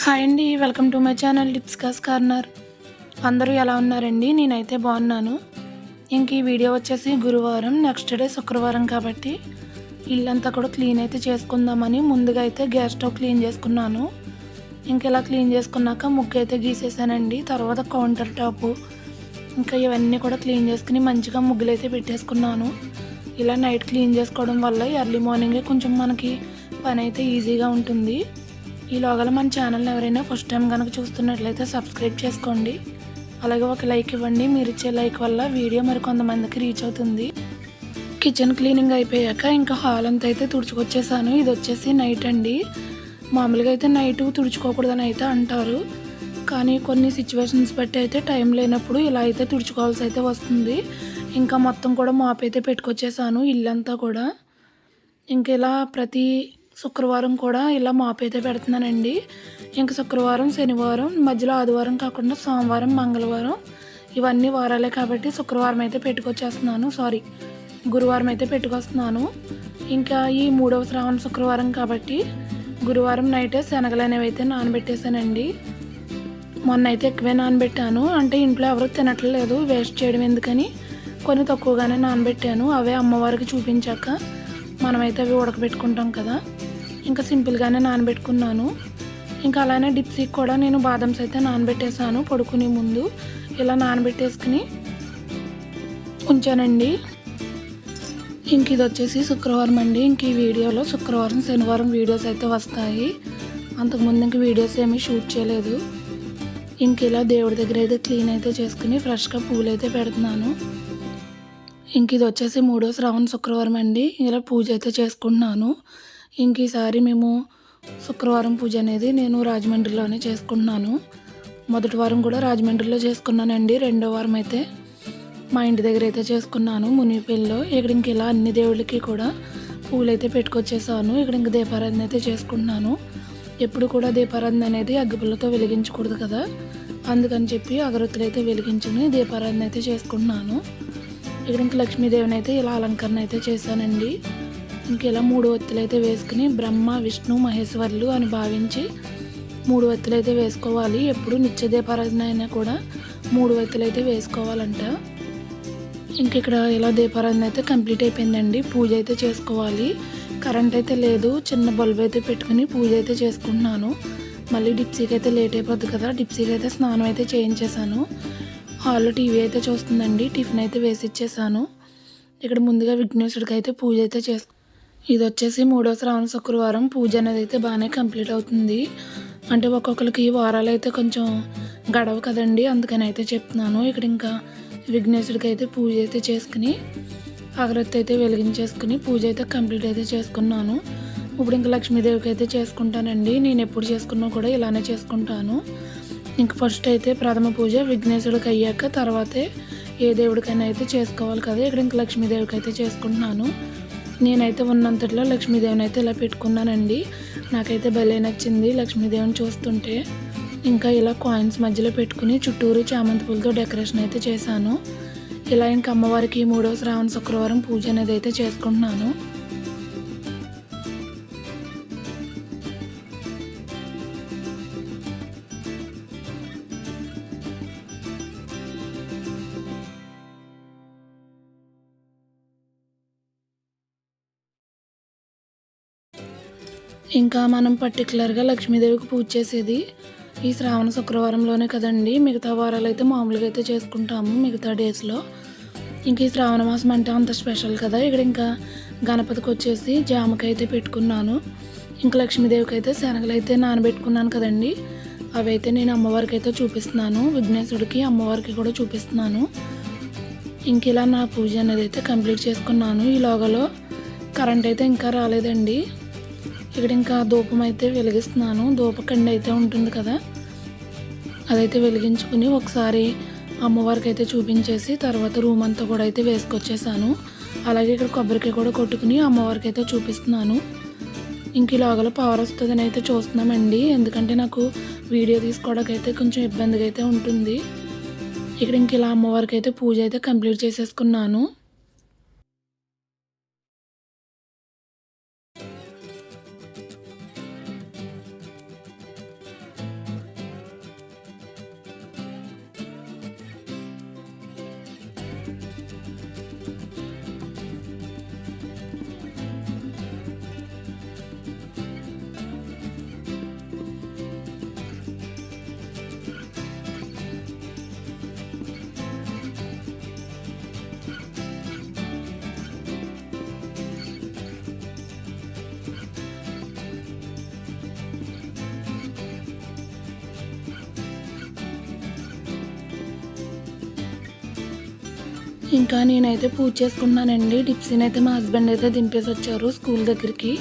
Hi అండి welcome to my channel డిప్స్కాస్ corner అందరూ ఎలా ఉన్నారండి? నేనైతే బాగున్నాను. ఇంక ఈ వీడియో వచ్చేసి గురువారం నెక్స్ట్ డే శుక్రవారం కాబట్టి ఇల్లంతా కూడా క్లీన్ అయితే చేసుకుందామని ముందుగా అయితే గ్యాస్ స్టవ్ క్లీన్ చేసుకున్నాను. ఇంక ఇలా క్లీన్ చేసుకున్నాక ముగ్గు అయితే గీసేసానండి తర్వాత కౌంటర్ టాపు ఇంకా ఇవన్నీ కూడా క్లీన్ చేసుకుని మంచిగా ముగ్గులు అయితే పెట్టేసుకున్నాను. ఇలా నైట్ క్లీన్ చేసుకోవడం వల్ల ఎర్లీ మార్నింగే కొంచెం మనకి పని అయితే ఈజీగా ఉంటుంది. ఈలోగల మన ఛానల్ని ఎవరైనా ఫస్ట్ టైం కనుక చూస్తున్నట్లయితే సబ్స్క్రైబ్ చేసుకోండి. అలాగే ఒక లైక్ ఇవ్వండి. మీరు ఇచ్చే లైక్ వల్ల వీడియో మరి కొంతమందికి రీచ్ అవుతుంది. కిచెన్ క్లీనింగ్ అయిపోయాక ఇంకా హాల్ అంతా అయితే తుడుచుకొచ్చేసాను. ఇది వచ్చేసి నైట్ అండి. మామూలుగా అయితే నైట్ తుడుచుకోకూడదని అయితే అంటారు. కానీ కొన్ని సిచ్యువేషన్స్ బట్టి అయితే టైం లేనప్పుడు ఇలా అయితే తుడుచుకోవాల్సి అయితే వస్తుంది. ఇంకా మొత్తం కూడా మాపైతే పెట్టుకొచ్చేసాను. ఇల్లంతా కూడా. ఇంక ఇలా ప్రతి శుక్రవారం కూడా ఇలా మాపైతే అయితే పెడుతున్నానండి. ఇంక శుక్రవారం శనివారం మధ్యలో ఆదివారం కాకుండా సోమవారం మంగళవారం ఇవన్నీ వారాలే కాబట్టి శుక్రవారం అయితే పెట్టుకొచ్చేస్తున్నాను. సారీ గురువారం అయితే పెట్టుకొస్తున్నాను. ఇంకా ఈ మూడవ శ్రావణ శుక్రవారం కాబట్టి గురువారం నైటే శనగలు అనేవి అయితే నానబెట్టేశానండి. మొన్న అయితే ఎక్కువే నానబెట్టాను. అంటే ఇంట్లో ఎవరు తినట్లేదు వేస్ట్ చేయడం ఎందుకని కొన్ని తక్కువగానే నానబెట్టాను. అవే అమ్మవారికి చూపించాక మనమైతే అవి ఉడకబెట్టుకుంటాం కదా. ఇంకా సింపుల్గానే నానబెట్టుకున్నాను. ఇంకా అలానే డిప్సీకి కూడా నేను బాదమ్స్ అయితే నానబెట్టేసాను పడుకునే ముందు. ఇలా నానబెట్టేసుకుని ఉంచానండి. ఇంక ఇది వచ్చేసి శుక్రవారం అండి. ఇంక ఈ వీడియోలో శుక్రవారం శనివారం వీడియోస్ అయితే వస్తాయి. అంతకుముందు ఇంక వీడియోస్ ఏమీ షూట్ చేయలేదు. ఇంక ఇలా దేవుడి దగ్గర అయితే క్లీన్ అయితే చేసుకుని ఫ్రెష్గా పూలు అయితే పెడుతున్నాను. ఇంక ఇది వచ్చేసి మూడో శ్రావణ శుక్రవారం అండి. ఇలా పూజ అయితే చేసుకుంటున్నాను. ఇంక ఈసారి మేము శుక్రవారం పూజ అనేది నేను రాజమండ్రిలోనే చేసుకుంటున్నాను. మొదటి వారం కూడా రాజమండ్రిలో చేసుకున్నానండి. రెండో వారం అయితే మా ఇంటి దగ్గర అయితే చేసుకున్నాను. మునిపల్లిలో ఇక్కడ ఇంక ఇలా అన్ని దేవుళ్ళకి కూడా పూలు అయితే పెట్టుకొచ్చేసాను. ఇక్కడ ఇంక దీపారాధన అయితే చేసుకుంటున్నాను. ఎప్పుడు కూడా దీపారాధన అనేది అగ్గిపుల్లతో వెలిగించకూడదు కదా. అందుకని చెప్పి అగరొత్తులు అయితే వెలిగించుని దీపారాధన అయితే చేసుకుంటున్నాను. ఇక్కడ ఇంక లక్ష్మీదేవిని అయితే ఇలా అలంకరణ అయితే చేశానండి. ఇంకెలా మూడు ఒత్తులు అయితే వేసుకుని బ్రహ్మ విష్ణు మహేశ్వర్లు అని భావించి మూడు ఒత్తులు అయితే వేసుకోవాలి. ఎప్పుడు నిత్య దీపారాధన అయినా కూడా మూడు ఒత్తులు అయితే వేసుకోవాలంట. ఇంక ఇక్కడ ఇలా దీపారాధన అయితే కంప్లీట్ అయిపోయిందండి. పూజ అయితే చేసుకోవాలి. కరెంట్ అయితే లేదు. చిన్న బల్బ్ అయితే పెట్టుకుని పూజ అయితే చేసుకుంటున్నాను. మళ్ళీ డిప్సీకి అయితే లేట్ అయిపోద్ది కదా. డిప్సీకి అయితే స్నానం అయితే చేయించేశాను. హాల్లో టీవీ అయితే చూస్తుందండి. టిఫిన్ అయితే వేసి ఇచ్చేసాను ఇక్కడ ముందుగా విఘ్నేశ్వరుడికి అయితే పూజ అయితే చేసుకు ఇది వచ్చేసి మూడో శ్రావణ శుక్రవారం. పూజ అనేది అయితే బాగానే కంప్లీట్ అవుతుంది. అంటే ఒక్కొక్కరికి వారాలు అయితే కొంచెం గడవ కదండి. అందుకని అయితే చెప్తున్నాను. ఇక్కడ ఇంకా విఘ్నేశ్వరుడికి అయితే పూజ అయితే చేసుకుని అగరత్తి అయితే వెలిగించేసుకుని పూజ అయితే కంప్లీట్ అయితే చేసుకున్నాను. ఇప్పుడు ఇంకా లక్ష్మీదేవికి అయితే చేసుకుంటానండి. నేను ఎప్పుడు చేసుకున్నా కూడా ఇలానే చేసుకుంటాను. ఇంక ఫస్ట్ అయితే ప్రథమ పూజ విఘ్నేశ్వరుడికి అయ్యాక తర్వాతే ఏ దేవుడికైనా అయితే చేసుకోవాలి కదా. ఇక్కడ ఇంక లక్ష్మీదేవికి అయితే చేసుకుంటున్నాను. నేనైతే ఉన్నంతట్లో లక్ష్మీదేవిని అయితే ఇలా పెట్టుకున్నానండి. నాకైతే భలే నచ్చింది లక్ష్మీదేవిని చూస్తుంటే. ఇంకా ఇలా కాయిన్స్ మధ్యలో పెట్టుకుని చుట్టూరు చామంతి పూలతో డెకరేషన్ అయితే చేశాను. ఇలా ఇంకా అమ్మవారికి మూడవ శ్రావణ శుక్రవారం పూజ అనేది అయితే చేసుకుంటున్నాను. ఇంకా మనం పర్టికులర్గా లక్ష్మీదేవికి పూజ చేసేది ఈ శ్రావణ శుక్రవారంలోనే కదండి. మిగతా వారాలు అయితే మామూలుగా అయితే చేసుకుంటాము మిగతా డేస్లో. ఇంక ఈ శ్రావణ మాసం అంటే అంత స్పెషల్ కదా. ఇక్కడ ఇంకా గణపతికి వచ్చేసి జామకాయ అయితే పెట్టుకున్నాను. ఇంకా లక్ష్మీదేవికి అయితే శనగలు అయితే నానబెట్టుకున్నాను కదండి. అవి అయితే నేను అమ్మవారికి అయితే చూపిస్తున్నాను. విఘ్నేశ్వరుడికి అమ్మవారికి కూడా చూపిస్తున్నాను. ఇంక ఇలా నా పూజ అనేది అయితే కంప్లీట్ చేసుకున్నాను. ఈ లోగలో కరెంట్ అయితే ఇంకా రాలేదండి. ఇక్కడ ఇంకా ధూపం అయితే వెలిగిస్తున్నాను. ధూపకండి అయితే ఉంటుంది కదా. అదైతే వెలిగించుకుని ఒకసారి అమ్మవారికి అయితే చూపించేసి తర్వాత రూమ్ అంతా కూడా అయితే వేసుకొచ్చేసాను. అలాగే ఇక్కడ కొబ్బరికాయ కూడా కొట్టుకుని అమ్మవారికి అయితే చూపిస్తున్నాను. ఇంక ఇలాగలో పవర్ వస్తుందని అయితే చూస్తున్నామండి. ఎందుకంటే నాకు వీడియో తీసుకోవడానికి అయితే కొంచెం ఇబ్బందిగా అయితే ఉంటుంది. ఇక్కడ ఇంక ఇలా అమ్మవారికి అయితే పూజ అయితే కంప్లీట్ చేసేసుకున్నాను. ఇంకా నేనైతే పూజ చేసుకున్నానండి టిప్సీని అయితే మా హస్బెండ్ అయితే దింపేసి వచ్చారు స్కూల్ దగ్గరికి.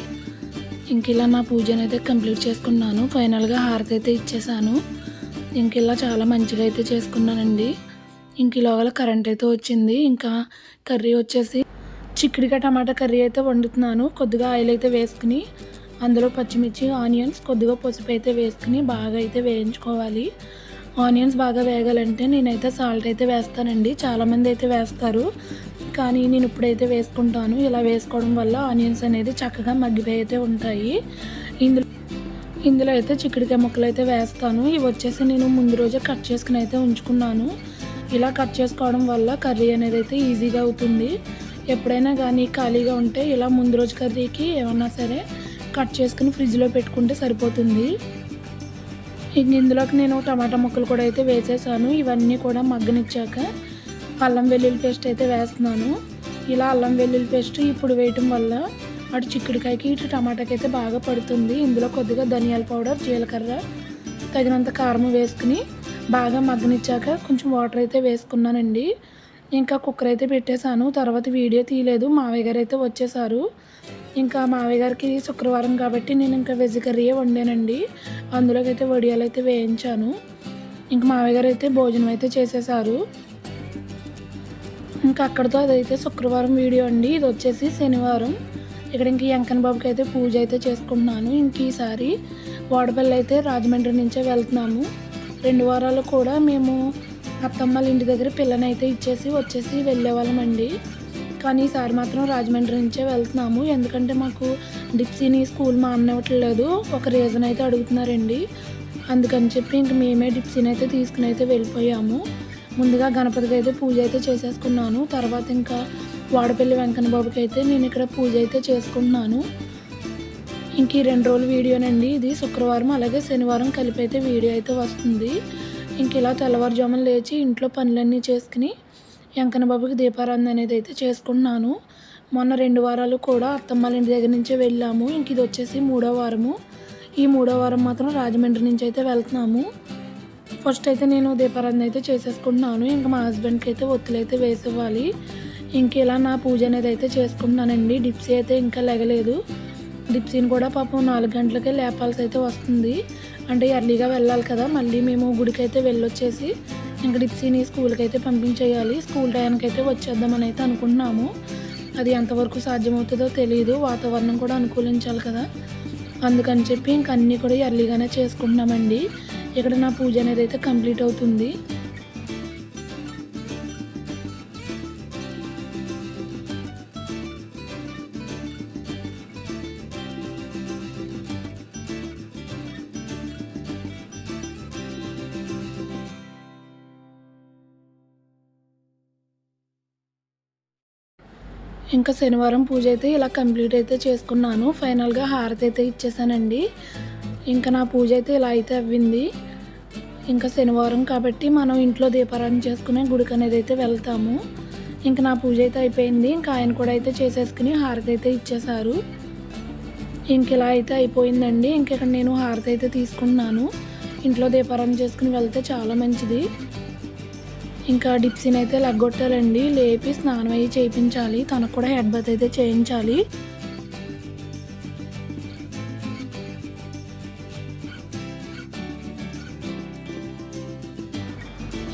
ఇంక ఇలా నా పూజను అయితే కంప్లీట్ చేసుకున్నాను. ఫైనల్గా హారతి అయితే ఇచ్చేసాను. ఇంక ఇలా చాలా మంచిగా అయితే చేసుకున్నానండి. ఇంక ఇలాగల కరెంట్ అయితే వచ్చింది. ఇంకా కర్రీ వచ్చేసి చిక్కుడిగా టమాటా కర్రీ అయితే వండుతున్నాను. కొద్దిగా ఆయిల్ అయితే వేసుకుని అందులో పచ్చిమిర్చి ఆనియన్స్ కొద్దిగా పసుపు అయితే వేసుకుని బాగా అయితే వేయించుకోవాలి. ఆనియన్స్ బాగా వేగాలంటే నేనైతే సాల్ట్ అయితే వేస్తానండి. చాలామంది అయితే వేస్తారు. కానీ నేను ఇప్పుడైతే వేసుకుంటాను. ఇలా వేసుకోవడం వల్ల ఆనియన్స్ అనేది చక్కగా మగ్గిపోయి అయితే ఉంటాయి. ఇందులో ఇందులో అయితే చిక్కుడికాయ ముక్కలు అయితే వేస్తాను. ఇవి వచ్చేసి నేను ముందు రోజే కట్ చేసుకుని అయితే ఉంచుకున్నాను. ఇలా కట్ చేసుకోవడం వల్ల కర్రీ అనేది అయితే ఈజీగా అవుతుంది. ఎప్పుడైనా కానీ ఖాళీగా ఉంటే ఇలా ముందు రోజు కర్రీకి ఏమన్నా సరే కట్ చేసుకుని ఫ్రిడ్జ్లో పెట్టుకుంటే సరిపోతుంది. ఇంక ఇందులోకి నేను టమాటా ముక్కలు కూడా అయితే వేసేసాను. ఇవన్నీ కూడా మగ్గనిచ్చాక అల్లం వెల్లుల్లి పేస్ట్ అయితే వేస్తున్నాను. ఇలా అల్లం వెల్లుల్లి పేస్ట్ ఇప్పుడు వేయటం వల్ల అటు చిక్కుడుకాయకి ఇటు టమాటాకి అయితే బాగా పడుతుంది. ఇందులో కొద్దిగా ధనియాల పౌడర్ జీలకర్ర తగినంత కారం వేసుకుని బాగా మగ్గనిచ్చాక కొంచెం వాటర్ అయితే వేసుకున్నానండి. ఇంకా కుక్కర్ అయితే పెట్టేశాను. తర్వాత వీడియో తీయలేదు. మావయ్య గారు అయితే వచ్చేసారు ఇంకా మావయ్య గారికి శుక్రవారం కాబట్టి నేను ఇంకా వెజ్ కర్రీయే వండానండి. అందులోకి అయితే వడియాలు అయితే వేయించాను. ఇంకా మావయ్య గారు అయితే భోజనం అయితే చేసేసారు ఇంకా అక్కడితో అదైతే శుక్రవారం వీడియో అండి. ఇది వచ్చేసి శనివారం. ఇక్కడ ఇంక వెంకన్న బాబుకి అయితే పూజ అయితే చేసుకుంటున్నాను. ఇంక ఈసారి వాడపల్లి అయితే రాజమండ్రి నుంచే వెళ్తున్నాము. రెండు వారాలు కూడా మేము అత్తమ్మల ఇంటి దగ్గర పిల్లనైతే ఇచ్చేసి వచ్చేసి వెళ్ళేవాళ్ళమండి. కానీ ఈసారి మాత్రం రాజమండ్రి నుంచే వెళ్తున్నాము. ఎందుకంటే మాకు డిప్సీని స్కూల్ మానవట్లేదు ఒక రీజన్ అయితే అడుగుతున్నారండి. అందుకని చెప్పి ఇంక మేమే డిప్సీని అయితే తీసుకుని అయితే వెళ్ళిపోయాము. ముందుగా గణపతికి అయితే పూజ అయితే చేసేసుకున్నాను. తర్వాత ఇంకా వాడపల్లి వెంకన్న బాబుకి అయితే నేను ఇక్కడ పూజ అయితే చేసుకుంటున్నాను. ఇంక ఈ రెండు రోజుల వీడియోనండి. ఇది శుక్రవారం అలాగే శనివారం కలిపి అయితే వీడియో అయితే వస్తుంది. ఇంక ఇలా తెల్లవారుజామున లేచి ఇంట్లో పనులన్నీ చేసుకుని వెంకన్న బాబుకి దీపారాధన అనేది అయితే చేసుకుంటున్నాను మొన్న రెండు వారాలు కూడా అత్తమ్మల ఇంటి దగ్గర నుంచే వెళ్ళాము. ఇంక ఇది వచ్చేసి మూడో వారము. ఈ మూడో వారం మాత్రం రాజమండ్రి నుంచి అయితే వెళ్తున్నాము. ఫస్ట్ అయితే నేను దీపారాధన అయితే చేసేసుకుంటున్నాను ఇంకా మా హస్బెండ్కి అయితే ఒత్తులు అయితే వేసివ్వాలి. ఇంక ఇలా నా పూజ అనేది అయితే చేసుకుంటున్నానండి డిప్సీ అయితే ఇంకా లెగలేదు. డిప్సీని కూడా పాపం నాలుగు గంటలకే లేపాల్సి అయితే వస్తుంది. అంటే ఎర్లీగా వెళ్ళాలి కదా మళ్ళీ మేము గుడికైతే వెళ్ళొచ్చేసి ఇంకా డిప్సీని స్కూల్కి అయితే పంపించేయాలి. స్కూల్ టైంకి అయితే వచ్చేద్దామని అయితే అనుకుంటున్నాము అది ఎంతవరకు సాధ్యమవుతుందో తెలియదు వాతావరణం కూడా అనుకూలించాలి కదా. అందుకని చెప్పి ఇంక అన్నీ కూడా ఎర్లీగానే చేసుకుంటున్నామండి. ఇక్కడ నా పూజ అనేది అయితే కంప్లీట్ అవుతుంది. ఇంకా శనివారం పూజ అయితే ఇలా కంప్లీట్ అయితే చేసుకున్నాను. ఫైనల్గా హారతి అయితే ఇచ్చేసానండి. ఇంకా నా పూజ అయితే ఇలా అయితే అవ్వింది. ఇంకా శనివారం కాబట్టి మనం ఇంట్లో దీపారాధన చేసుకునే గుడికి అనేది అయితే వెళ్తాము. ఇంకా నా పూజ అయితే అయిపోయింది. ఇంకా ఆయన కూడా అయితే చేసేసుకుని హారతి అయితే ఇచ్చేశారు. ఇంక ఇలా అయితే అయిపోయిందండి. ఇంక ఇక్కడ నేను హారతి అయితే తీసుకున్నాను. ఇంట్లో దీపారాధన చేసుకుని వెళ్తే చాలా మంచిది. ఇంకా డిప్సీని అయితే లగ్గొట్టాలండి. లేపి స్నానం అయ్యి చేయించాలి. తనకు కూడా హెడ్ బాత్ అయితే చేయించాలి.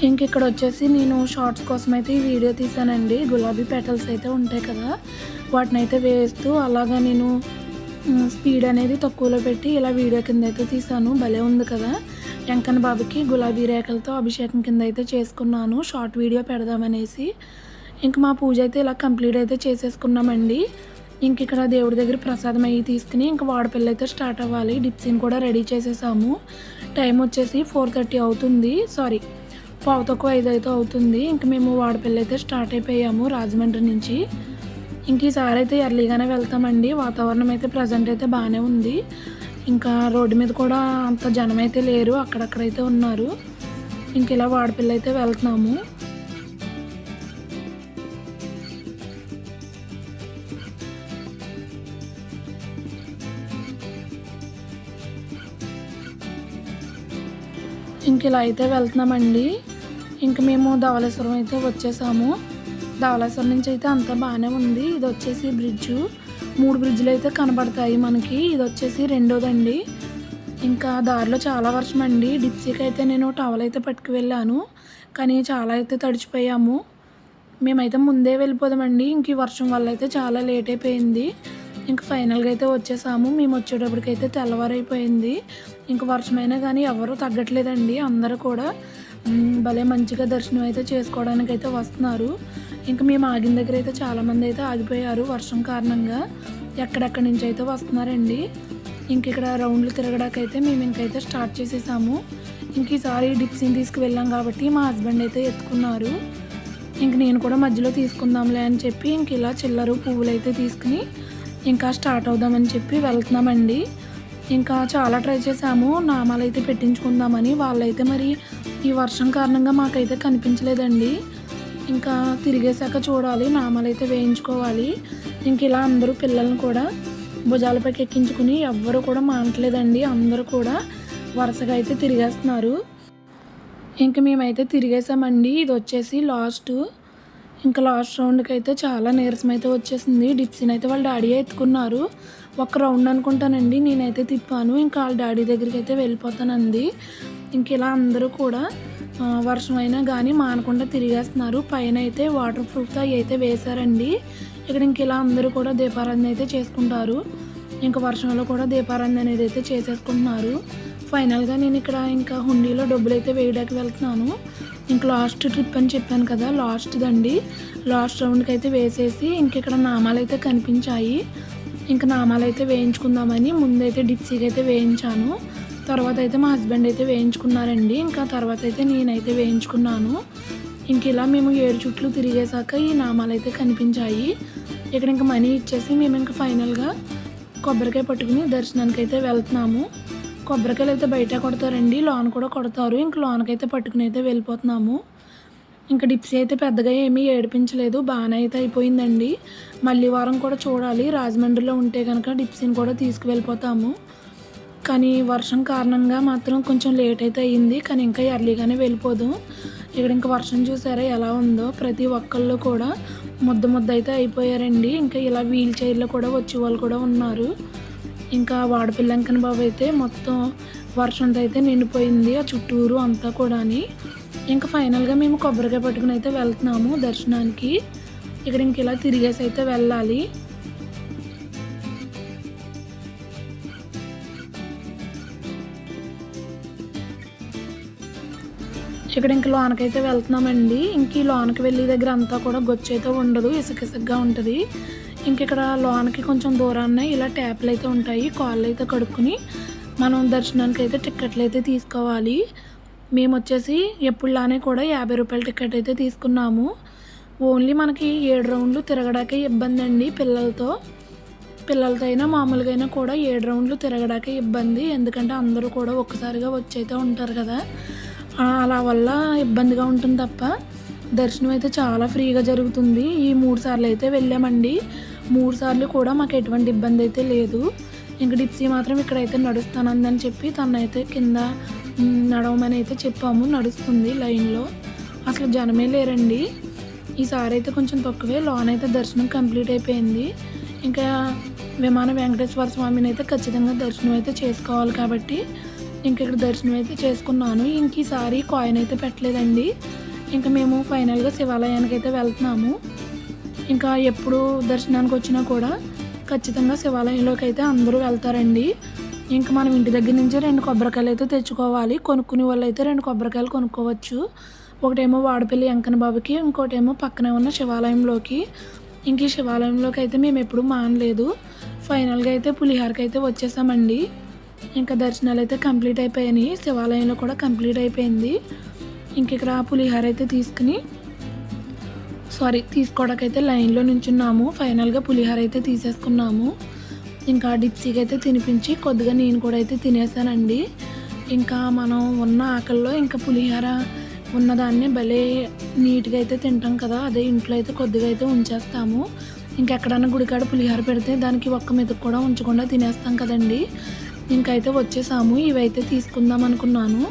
ఇంక ఇక్కడ వచ్చేసి నేను షార్ట్స్ కోసం అయితే ఈ వీడియో తీసానండి. గులాబీ పెటల్స్ అయితే ఉంటాయి కదా. వాటిని అయితే వేస్తూ అలాగా నేను స్పీడ్ అనేది తక్కువలో పెట్టి ఇలా వీడియో కింద అయితే తీసాను. భలే ఉంది కదా. వెంకన్న బాబుకి గులాబీ రేఖలతో అభిషేకం కింద అయితే చేసుకున్నాను. షార్ట్ వీడియో పెడదామనేసి. ఇంక మా పూజ అయితే ఇలా కంప్లీట్ అయితే చేసేసుకున్నామండి. ఇంక ఇక్కడ దేవుడి దగ్గర ప్రసాదం అయ్యి తీసుకుని ఇంక వాడపిల్ల అయితే స్టార్ట్ అవ్వాలి. డిప్సిన్ కూడా రెడీ చేసేసాము. టైం వచ్చేసి ఫోర్ థర్టీ అవుతుంది. సారీ పావు తక్కువ ఐదు అయితే అవుతుంది. ఇంక మేము వాడపిల్ల అయితే స్టార్ట్ అయిపోయాము రాజమండ్రి నుంచి. ఇంక ఈసారి అయితే ఎర్లీగానే వెళ్తామండి. వాతావరణం అయితే ప్రజెంట్ అయితే బాగానే ఉంది. ఇంకా రోడ్డు మీద కూడా అంత జనం అయితే లేరు అక్కడక్కడైతే ఉన్నారు. ఇంక ఇలా వాడపిల్ల అయితే వెళ్తున్నాము. ఇంక ఇలా అయితే వెళ్తున్నామండి. ఇంక మేము ధవళేశ్వరం అయితే వచ్చేసాము. ధవళేశ్వరం నుంచి అయితే అంతా బాగానే ఉంది. ఇది వచ్చేసి బ్రిడ్జు. మూడు బ్రిడ్జ్లు అయితే కనబడతాయి మనకి. ఇది వచ్చేసి రెండోదండి. ఇంకా దారిలో చాలా వర్షం అండి డిప్సీకి అయితే నేను టవల్ అయితే పట్టుకు వెళ్ళాను కానీ చాలా అయితే తడిచిపోయాము. మేమైతే ముందే వెళ్ళిపోదామండి. ఇంక ఈ వర్షం వల్ల అయితే చాలా లేట్ అయిపోయింది. ఇంక ఫైనల్గా అయితే వచ్చేసాము. మేము వచ్చేటప్పటికైతే తెల్లవారైపోయింది. ఇంక వర్షమైనా కానీ ఎవరూ తగ్గట్లేదండి. అందరూ కూడా భలే మంచిగా దర్శనం అయితే చేసుకోవడానికి అయితే వస్తున్నారు. ఇంకా మేము ఆగిన దగ్గర అయితే చాలామంది అయితే ఆగిపోయారు. వర్షం కారణంగా ఎక్కడెక్కడి నుంచి అయితే వస్తున్నారండి. ఇంక ఇక్కడ రౌండ్లు తిరగడాకైతే మేము ఇంకైతే స్టార్ట్ చేసేసాము. ఇంక ఈసారి డిప్సీని తీసుకువెళ్ళాం కాబట్టి మా హస్బెండ్ అయితే ఎత్తుకున్నారు. ఇంక నేను కూడా మధ్యలో తీసుకుందాంలే అని చెప్పి ఇంక ఇలా చిల్లరు పువ్వులు అయితే తీసుకుని ఇంకా స్టార్ట్ అవుదామని చెప్పి వెళ్తున్నామండి. ఇంకా చాలా ట్రై చేసాము. నామాలైతే పెట్టించుకుందామని. వాళ్ళైతే మరి ఈ వర్షం కారణంగా మాకైతే కనిపించలేదండి. ఇంకా తిరిగేశాక చూడాలి నామాలు అయితే వేయించుకోవాలి. ఇంక ఇలా అందరూ పిల్లల్ని కూడా భుజాలపైకి ఎక్కించుకుని ఎవ్వరు కూడా మానట్లేదండి. అందరూ కూడా వరుసగా అయితే తిరిగేస్తున్నారు. ఇంకా మేమైతే తిరిగేసామండి ఇది వచ్చేసి లాస్ట్. ఇంకా లాస్ట్ రౌండ్కి అయితే చాలా నీరసం అయితే వచ్చేసింది. డిప్సీని అయితే వాళ్ళ డాడీ ఎత్తుకున్నారు. ఒక రౌండ్ అనుకుంటానండి. నేనైతే తిప్పాను. ఇంకా వాళ్ళ డాడీ దగ్గరికి అయితే వెళ్ళిపోతానంది. ఇంక ఇలా అందరూ కూడా వర్షం అయినా కానీ మానకుండా తిరిగేస్తున్నారు. పైన అయితే వాటర్ ప్రూఫ్తో అయితే వేశారండి. ఇక్కడ ఇంక ఇలా అందరూ కూడా దీపారాధన అయితే చేసుకుంటారు. ఇంకా వర్షంలో కూడా దీపారాధన అనేది అయితే చేసేసుకుంటున్నారు. ఫైనల్గా నేను ఇక్కడ ఇంకా హుండీలో డబ్బులు అయితే వేయడానికి వెళ్తున్నాను. ఇంక లాస్ట్ ట్రిప్ అని చెప్పాను కదా లాస్ట్ దండి. లాస్ట్ రౌండ్కి అయితే వేసేసి ఇంక ఇక్కడ నామాలు అయితే కనిపించాయి. ఇంక నామాలు అయితే వేయించుకుందామని ముందైతే డిప్సీకి అయితే వేయించాను. తర్వాత అయితే మా హస్బెండ్ అయితే వేయించుకున్నారండి. ఇంకా తర్వాత అయితే నేనైతే వేయించుకున్నాను. ఇంక ఇలా మేము ఏడు చుట్లు తిరిగేశాక ఈ నామాలు అయితే కనిపించాయి. ఇక్కడ ఇంకా మనీ ఇచ్చేసి మేము ఇంకా ఫైనల్గా కొబ్బరికాయ పట్టుకుని దర్శనానికి అయితే వెళ్తున్నాము. కొబ్బరికాయలు అయితే బయట కొడతారండి. లోన్ కూడా కొడతారు. ఇంక లోన్కైతే పట్టుకుని అయితే వెళ్ళిపోతున్నాము. ఇంకా డిప్సీ అయితే పెద్దగా ఏమీ ఏడిపించలేదు. బాగానే అయితే అయిపోయిందండి. మళ్ళీ వారం కూడా చూడాలి. రాజమండ్రిలో ఉంటే కనుక డిప్సీని కూడా తీసుకువెళ్ళిపోతాము. కానీ వర్షం కారణంగా మాత్రం కొంచెం లేట్ అయితే అయ్యింది కానీ ఇంకా ఎర్లీగానే వెళ్ళిపోదు. ఇక్కడ ఇంకా వర్షం చూసారా ఎలా ఉందో? ప్రతి ఒక్కళ్ళు కూడా ముద్ద ముద్ద అయితే అయిపోయారండి. ఇంకా ఇలా వీల్ చైర్లో కూడా వచ్చే వాళ్ళు కూడా ఉన్నారు. ఇంకా వాడపిల్లంకన బాబు అయితే మొత్తం వర్షంతో అయితే నిండిపోయింది ఆ చుట్టూరు అంతా కూడాని. ఇంకా ఫైనల్గా మేము కొబ్బరికాయ పట్టుకుని అయితే వెళ్తున్నాము దర్శనానికి. ఇక్కడ ఇంక ఇలా తిరిగేసి అయితే వెళ్ళాలి. ఇక్కడ ఇంక లోనకైతే వెళ్తున్నామండి. ఇంక ఈ లోనకి వెళ్ళే దగ్గర అంతా కూడా గొచ్చైతే ఉండదు ఇసుక ఉంటుంది. ఇంక ఇక్కడ లోనకి కొంచెం దూరాన్న ఇలా ట్యాప్లు అయితే ఉంటాయి కాళ్ళు అయితే కడుక్కుని మనం దర్శనానికి అయితే టిక్కెట్లు అయితే తీసుకోవాలి. మేము వచ్చేసి ఎప్పుడులానే కూడా యాభై రూపాయల టికెట్ అయితే తీసుకున్నాము. ఓన్లీ మనకి ఏడు రౌండ్లు తిరగడాకే ఇబ్బంది అండి పిల్లలతో. పిల్లలతో అయినా మామూలుగా అయినా కూడా ఏడు రౌండ్లు తిరగడాకే ఇబ్బంది. ఎందుకంటే అందరూ కూడా ఒక్కసారిగా వచ్చైతే ఉంటారు కదా. అలా వల్ల ఇబ్బందిగా ఉంటుంది తప్ప దర్శనం అయితే చాలా ఫ్రీగా జరుగుతుంది. ఈ మూడు సార్లు అయితే వెళ్ళామండి. మూడు సార్లు కూడా మాకు ఎటువంటి ఇబ్బంది అయితే లేదు. ఇంక డిప్సీ మాత్రం ఇక్కడైతే నడుస్తానందని చెప్పి తనైతే కింద నడవమని అయితే చెప్పాము. నడుస్తుంది లైన్లో అసలు జనమే లేరండి. ఈసారి అయితే కొంచెం తక్కువే. లోన్ అయితే దర్శనం కంప్లీట్ అయిపోయింది. ఇంకా విమాన వెంకటేశ్వర స్వామిని అయితే ఖచ్చితంగా దర్శనం అయితే చేసుకోవాలి కాబట్టి ఇంక ఇక్కడ దర్శనం అయితే చేసుకున్నాను. ఇంక ఈసారి కాయిన్ అయితే పెట్టలేదండి. ఇంకా మేము ఫైనల్గా శివాలయానికి అయితే వెళ్తున్నాము. ఇంకా ఎప్పుడు దర్శనానికి వచ్చినా కూడా ఖచ్చితంగా శివాలయంలోకి అయితే అందరూ వెళ్తారండి. ఇంకా మనం ఇంటి దగ్గర నుంచి రెండు కొబ్బరికాయలు అయితే తెచ్చుకోవాలి. కొనుక్కునే వాళ్ళు అయితే రెండు కొబ్బరికాయలు కొనుక్కోవచ్చు. ఒకటేమో వాడపల్లి వెంకన్న బాబుకి ఇంకోటేమో పక్కనే ఉన్న శివాలయంలోకి. ఇంక ఈ శివాలయంలోకి అయితే మేము ఎప్పుడు మానలేదు. ఫైనల్గా అయితే పులిహారకి అయితే వచ్చేసామండి. ఇంకా దర్శనాలు అయితే కంప్లీట్ అయిపోయినాయి శివాలయంలో కూడా కంప్లీట్ అయిపోయింది. ఇంక ఇక్కడ పులిహార అయితే తీసుకుని సారీ తీసుకోవడానికైతే లైన్లో నించున్నాము. ఫైనల్గా పులిహార అయితే తీసేసుకున్నాము. ఇంకా డిప్సీకి అయితే తినిపించి కొద్దిగా నేను కూడా అయితే తినేసానండి. ఇంకా మనం ఉన్న ఆకల్లో ఇంకా పులిహార ఉన్నదాన్ని భలే నీట్గా అయితే తింటాం కదా. అదే ఇంట్లో అయితే కొద్దిగా అయితే ఉంచేస్తాము. ఇంకెక్కడన్నా గుడికాడ పులిహార పెడితే దానికి ఒక్క మెతుకు కూడా ఉంచకుండా తినేస్తాం కదండి. ఇంకైతే వచ్చేసాము. ఇవైతే తీసుకుందాం అనుకున్నాను.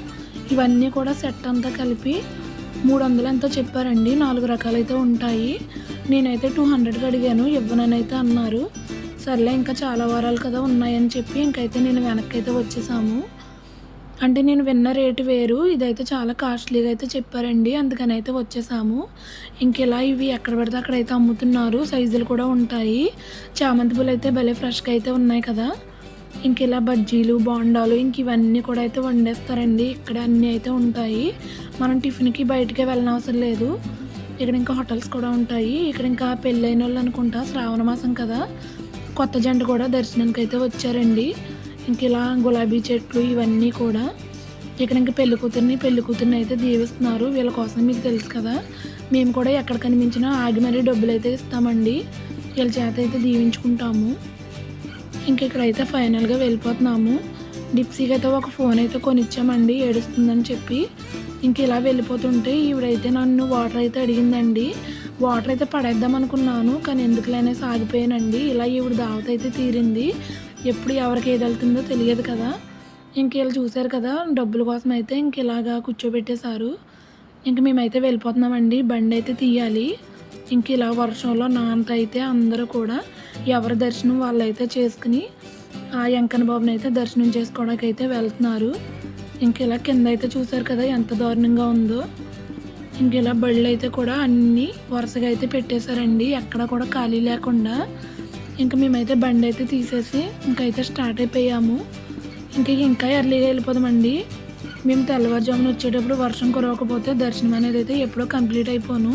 ఇవన్నీ కూడా సెట్ అంతా కలిపి మూడు వందలు ఎంతో చెప్పారండి. నాలుగు రకాలైతే ఉంటాయి. నేనైతే టూ హండ్రెడ్కి అడిగాను. ఇవ్వనని అయితే అన్నారు. సర్లే ఇంకా చాలా వారాలు కదా ఉన్నాయని చెప్పి ఇంకైతే నేను వెనక్కి అయితే వచ్చేసాము. అంటే నేను విన్న రేటు వేరు. ఇదైతే చాలా కాస్ట్లీగా అయితే చెప్పారండి. అందుకని అయితే వచ్చేసాము ఇంకెలా ఇవి ఎక్కడ పడితే అక్కడైతే అమ్ముతున్నారు. సైజులు కూడా ఉంటాయి. చామంతి పూలు అయితే భలే ఫ్రెష్గా అయితే ఉన్నాయి కదా. ఇంక ఇలా బజ్జీలు బోండాలు ఇంక ఇవన్నీ కూడా అయితే వండేస్తారండి. ఇక్కడ అన్నీ అయితే ఉంటాయి. మనం టిఫిన్కి బయటకే వెళ్ళనవసరం లేదు. ఇక్కడ ఇంకా హోటల్స్ కూడా ఉంటాయి. ఇక్కడ ఇంకా పెళ్ళైన వాళ్ళు అనుకుంటా శ్రావణ మాసం కదా. కొత్త జంట కూడా దర్శనానికి అయితే వచ్చారండి. ఇంక ఇలా గులాబీ చెట్లు ఇవన్నీ కూడా. ఇక్కడ ఇంకా పెళ్ళి కూతుర్ని పెళ్ళి కూతుర్ని అయితే దీవిస్తున్నారు. వీళ్ళ కోసం మీకు తెలుసు కదా. మేము కూడా ఎక్కడ కనిపించినా ఆగి మరీ డబ్బులు అయితే ఇస్తామండి. వీళ్ళ చేత అయితే దీవించుకుంటాము. ఇంక ఇక్కడైతే ఫైనల్గా వెళ్ళిపోతున్నాము. డిప్సీకి అయితే ఒక ఫోన్ అయితే కొనిచ్చామండి ఏడుస్తుందని చెప్పి. ఇంక ఇలా వెళ్ళిపోతుంటే ఈవిడైతే నన్ను వాటర్ అయితే అడిగిందండి. వాటర్ అయితే పడేద్దాం అనుకున్నాను కానీ ఎందుకులైనా సాగిపోయానండి. ఇలా ఈవిడ దావత అయితే తీరింది. ఎప్పుడు ఎవరికి ఏది వెళ్తుందో తెలియదు కదా. ఇంక వీళ్ళు చూశారు కదా డబ్బుల కోసం అయితే ఇంక ఇలాగా కూర్చోబెట్టేశారు. ఇంక మేమైతే వెళ్ళిపోతున్నామండి బండి అయితే తీయాలి. ఇంక ఇలా వర్షంలో నాంత అయితే అందరూ కూడా ఎవరి దర్శనం వాళ్ళైతే చేసుకుని ఆ వెంకన్న బాబుని అయితే దర్శనం చేసుకోవడానికి అయితే వెళ్తున్నారు. ఇంక ఇలా కింద అయితే చూశారు కదా ఎంత దారుణంగా ఉందో. ఇంక ఇలా బళ్ళు అయితే కూడా అన్నీ వరుసగా అయితే పెట్టేశారండి. ఎక్కడ కూడా ఖాళీ లేకుండా. ఇంకా మేమైతే బండి అయితే తీసేసి ఇంకైతే స్టార్ట్ అయిపోయాము. ఇంకా ఇంకా ఎర్లీగా వెళ్ళిపోదామండి. మేము తెల్లవారుజామున వచ్చేటప్పుడు వర్షం కురవకపోతే దర్శనం అనేది అయితే ఎప్పుడో కంప్లీట్ అయిపోను.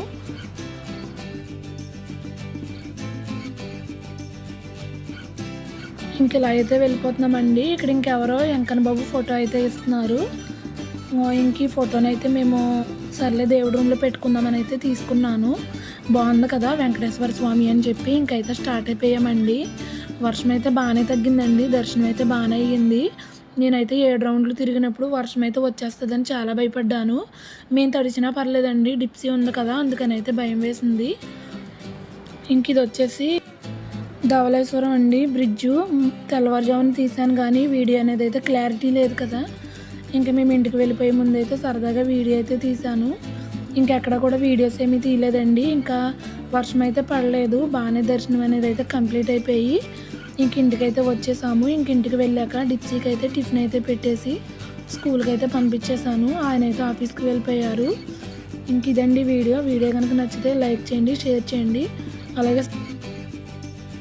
ఇంక ఇలా అయితే వెళ్ళిపోతున్నామండి. ఇక్కడ ఇంకెవరో వెంకన్న బాబు ఫోటో అయితే ఇస్తున్నారు. ఇంక ఈ ఫోటోని అయితే మేము సర్లే దేవుడి రూమ్లో పెట్టుకుందామని అయితే తీసుకున్నాను. బాగుంది కదా వెంకటేశ్వర స్వామి అని చెప్పి ఇంకైతే స్టార్ట్ అయిపోయామండి. వర్షం అయితే బాగానే తగ్గిందండి. దర్శనం అయితే బాగానే అయ్యింది. నేనైతే ఏడు రౌండ్లు తిరిగినప్పుడు వర్షం అయితే వచ్చేస్తుందని చాలా భయపడ్డాను. మేము తడిచినా పర్లేదండి. డిప్సీ ఉంది కదా అందుకని అయితే భయం వేసింది. ఇంక ఇది వచ్చేసి ధవళేశ్వరం అండి బ్రిడ్జు తెల్లవారుజామున తీసాను కానీ వీడియో అనేది అయితే క్లారిటీ లేదు కదా. ఇంకా మేము ఇంటికి వెళ్ళిపోయే ముందు అయితే సరదాగా వీడియో అయితే తీసాను ఇంకెక్కడ కూడా వీడియోస్ ఏమీ తీయలేదండి. ఇంకా వర్షం అయితే పడలేదు. బాగానే దర్శనం అనేది అయితే కంప్లీట్ అయిపోయి ఇంక ఇంటికైతే వచ్చేసాము. ఇంక ఇంటికి వెళ్ళాక డిప్సీకి అయితే టిఫిన్ అయితే పెట్టేసి స్కూల్కి అయితే పంపించేశాను. ఆయన అయితే ఆఫీస్కి వెళ్ళిపోయారు. ఇంక ఇదండి వీడియో. వీడియో కనుక నచ్చితే లైక్ చేయండి షేర్ చేయండి. అలాగే